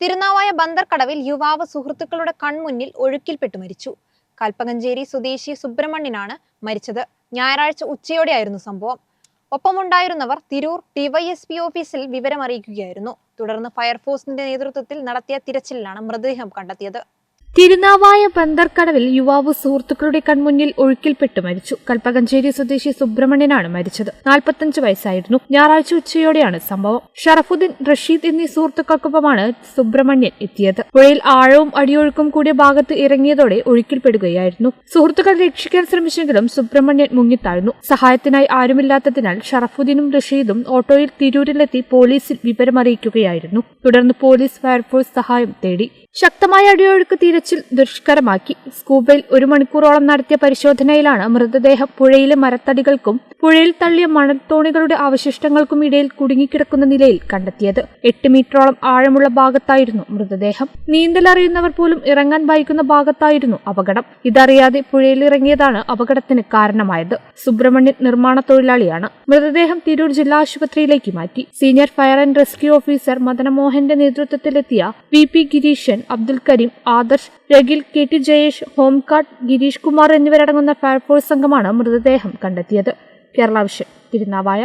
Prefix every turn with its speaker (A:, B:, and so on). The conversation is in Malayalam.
A: തിരുനാവായ ബന്ദർക്കടവിൽ യുവാവ് സുഹൃത്തുക്കളുടെ കൺമുന്നിൽ ഒഴുക്കിൽപ്പെട്ടു മരിച്ചു. കൽപ്പകഞ്ചേരി സ്വദേശി സുബ്രഹ്മണ്യനാണ് മരിച്ചത്. ഞായറാഴ്ച ഉച്ചയോടെയായിരുന്നു സംഭവം. ഒപ്പമുണ്ടായിരുന്നവർ തിരൂർ ഡിവൈഎസ്പി ഓഫീസിൽ വിവരമറിയിക്കുകയായിരുന്നു. തുടർന്ന് ഫയർഫോഴ്സിന്റെ നേതൃത്വത്തിൽ നടത്തിയ തിരച്ചിലിലാണ് മൃതദേഹം കണ്ടെത്തിയത്.
B: തിരുനാവായ ബന്ദർക്കടവിൽ യുവാവ് സുഹൃത്തുക്കളുടെ കൺമുന്നിൽ ഒഴുക്കിൽപ്പെട്ട് മരിച്ചു. കൽപ്പകഞ്ചേരി സ്വദേശി സുബ്രഹ്മണ്യനാണ് മരിച്ചത്. നാൽപ്പത്തഞ്ച് വയസ്സായിരുന്നു. ഞായറാഴ്ച ഉച്ചയോടെയാണ് സംഭവം. ഷറഫുദ്ദീൻ റഷീദ് എന്നീ സുഹൃത്തുക്കൾക്കൊപ്പമാണ് സുബ്രഹ്മണ്യൻ എത്തിയത്. പുഴയിൽ ആഴവും അടിയൊഴുക്കും കൂടിയ ഭാഗത്ത് ഇറങ്ങിയതോടെ ഒഴുക്കിൽപ്പെടുകയായിരുന്നു. സുഹൃത്തുക്കൾ രക്ഷിക്കാൻ ശ്രമിച്ചെങ്കിലും സുബ്രഹ്മണ്യൻ മുങ്ങിത്താഴ്ന്നു. സഹായത്തിനായി ആരുമില്ലാത്തതിനാൽ ഷറഫുദ്ദീനും റഷീദും ഓട്ടോയിൽ തിരൂരിലെത്തി പോലീസിൽ വിവരമറിയിക്കുകയായിരുന്നു. തുടർന്ന് പോലീസ് ഫയർഫോഴ്സ് സഹായം തേടി. ശക്തമായ അടിയൊഴുക്ക് തിരച്ചിൽ ദുഷ്കരമാക്കി. സ്കൂബയിൽ ഒരു മണിക്കൂറോളം നടത്തിയ പരിശോധനയിലാണ് മൃതദേഹം പുഴയിലെ മരത്തടികൾക്കും പുഴയിൽ തള്ളിയ മണത്തോണികളുടെ അവശിഷ്ടങ്ങൾക്കും ഇടയിൽ കുടുങ്ങിക്കിടക്കുന്ന നിലയിൽ കണ്ടെത്തിയത്. എട്ട് മീറ്ററോളം ആഴമുള്ള ഭാഗത്തായിരുന്നു മൃതദേഹം. നീന്തലറിയുന്നവർ പോലും ഇറങ്ങാൻ ഭയക്കുന്ന ഭാഗത്തായിരുന്നു അപകടം. ഇതറിയാതെ പുഴയിൽ ഇറങ്ങിയതാണ് അപകടത്തിന് കാരണമായത്. സുബ്രഹ്മണ്യൻ നിർമ്മാണ തൊഴിലാളിയാണ്. മൃതദേഹം തിരൂർ ജില്ലാ ആശുപത്രിയിലേക്ക് മാറ്റി. Senior fire and rescue officer മദനമോഹന്റെ നേതൃത്വത്തിലെത്തിയ V P Gireeshan Abdul Kareem Adarsh Ragil K T Jayesh Homkatt Girish Kumar എന്നിവരടങ്ങുന്ന ഫയർഫോഴ്സ് സംഘമാണ് മൃതദേഹം കണ്ടെത്തിയത്. കേരള വിഷൻ തിരുനാവായ